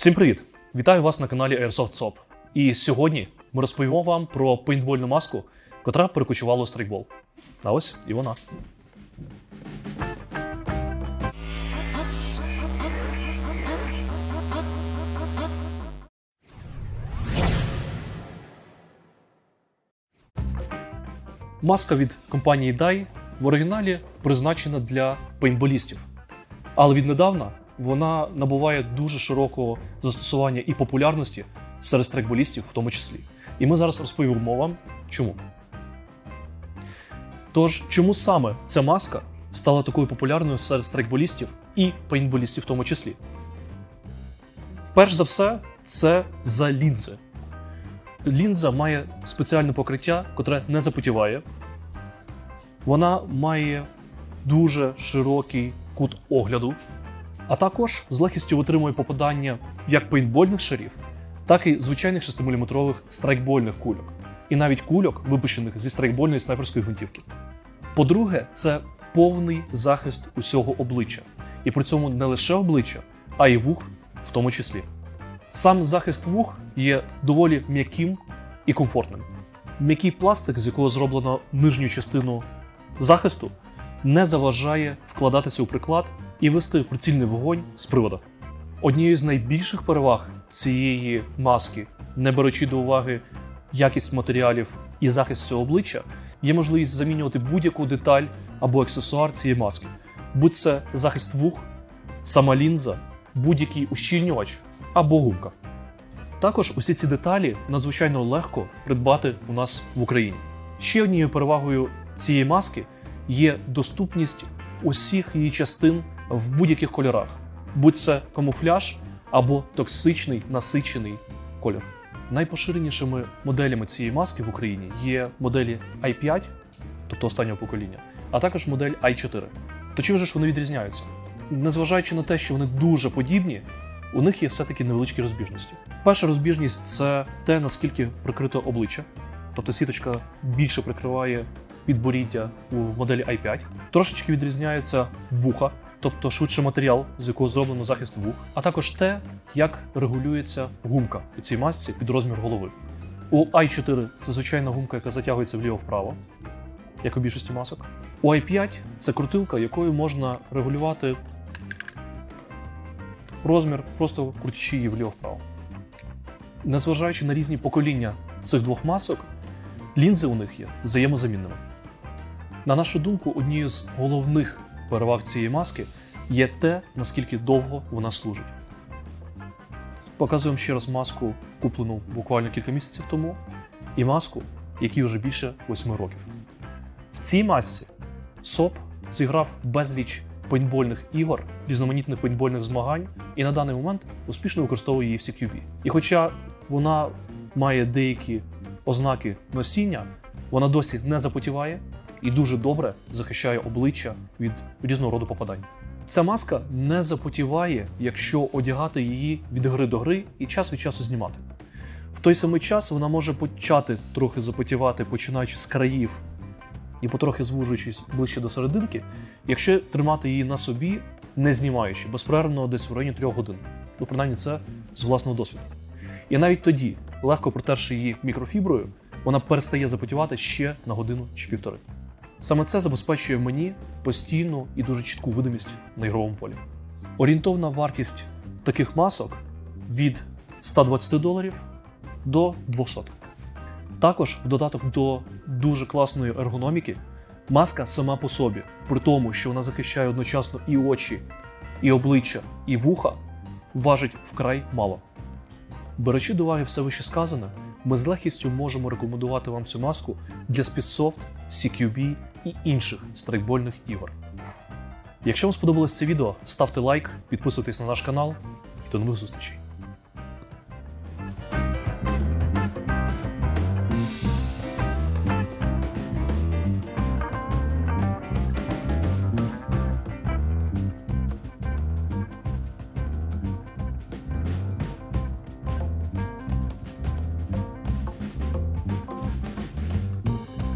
Всім привіт! Вітаю вас на каналі Airsoft SOP. І сьогодні ми розповімо вам про пейнтбольну маску, котра перекочувала у страйкбол. А ось і вона. Маска від компанії DAI в оригіналі призначена для пейнтболістів. Але віднедавна вона набуває дуже широкого застосування і популярності серед страйкболістів, в тому числі. І ми зараз розповімо вам, чому. Тож, чому саме ця маска стала такою популярною серед страйкболістів і пейнтболістів в тому числі? Перш за все, це за лінзи. Лінза має спеціальне покриття, котре не запотіває. Вона має дуже широкий кут огляду, а також з легкістю витримує попадання як пейнтбольних шарів, так і звичайних 6-мм страйкбольних кульок, і навіть кульок, випущених зі страйкбольної снайперської гвинтівки. По-друге, це повний захист усього обличчя, і при цьому не лише обличчя, а й вух в тому числі. Сам захист вух є доволі м'яким і комфортним. М'який пластик, з якого зроблено нижню частину захисту, не заважає вкладатися у приклад і вести прицільний вогонь з привода. Однією з найбільших переваг цієї маски, не беручи до уваги якість матеріалів і захист цього обличчя, є можливість замінювати будь-яку деталь або аксесуар цієї маски, будь це захист вух, сама лінза, будь-який ущільнювач або гумка. Також усі ці деталі надзвичайно легко придбати у нас в Україні. Ще однією перевагою цієї маски є доступність усіх її частин в будь-яких кольорах, будь це камуфляж або токсичний насичений кольор. Найпоширенішими моделями цієї маски в Україні є моделі i5, тобто останнього покоління, а також модель i4. То чим же ж вони відрізняються? Незважаючи на те, що вони дуже подібні, у них є все-таки невеличкі розбіжності. Перша розбіжність це те, наскільки прикрито обличчя, тобто сіточка більше прикриває підборіддя у моделі i5. Трошечки відрізняється вуха, тобто швидше матеріал, з якого зроблено захист вух, а також те, як регулюється гумка у цій масці під розмір голови. У i4 це звичайна гумка, яка затягується вліво-вправо, як у більшості масок. У i5 це крутилка, якою можна регулювати розмір, просто крутячи її вліво-вправо. Незважаючи на різні покоління цих двох масок, лінзи у них є взаємозамінними. На нашу думку, однією з головних переваг цієї маски є те, наскільки довго вона служить. Показуємо ще раз маску, куплену буквально кілька місяців тому, і маску, якій вже більше 8 років. В цій масці СОП зіграв безліч пейнтбольних ігор, різноманітних пейнтбольних змагань, і на даний момент успішно використовує її в CQB. І хоча вона має деякі ознаки носіння, вона досі не запотіває і дуже добре захищає обличчя від різного роду попадань. Ця маска не запотіває, якщо одягати її від гри до гри і час від часу знімати. В той самий час вона може почати трохи запотівати, починаючи з країв і потрохи звужуючись ближче до серединки, якщо тримати її на собі, не знімаючи, безперервно десь в районі 3 годин. Ну, принаймні, це з власного досвіду. І навіть тоді, легко протерши її мікрофіброю, вона перестає запотівати ще на годину чи півтори. Саме це забезпечує мені постійну і дуже чітку видимість на ігровому полі. Орієнтовна вартість таких масок від 120 доларів до 200. Також в додаток до дуже класної ергономіки, маска сама по собі, при тому, що вона захищає одночасно і очі, і обличчя, і вуха, важить вкрай мало. Беручи до уваги все вище сказане, ми з легкістю можемо рекомендувати вам цю маску для Speedsoft, CQB і інших страйкбольних ігор. Якщо вам сподобалось це відео, ставте лайк, підписуйтесь на наш канал і до нових зустрічей.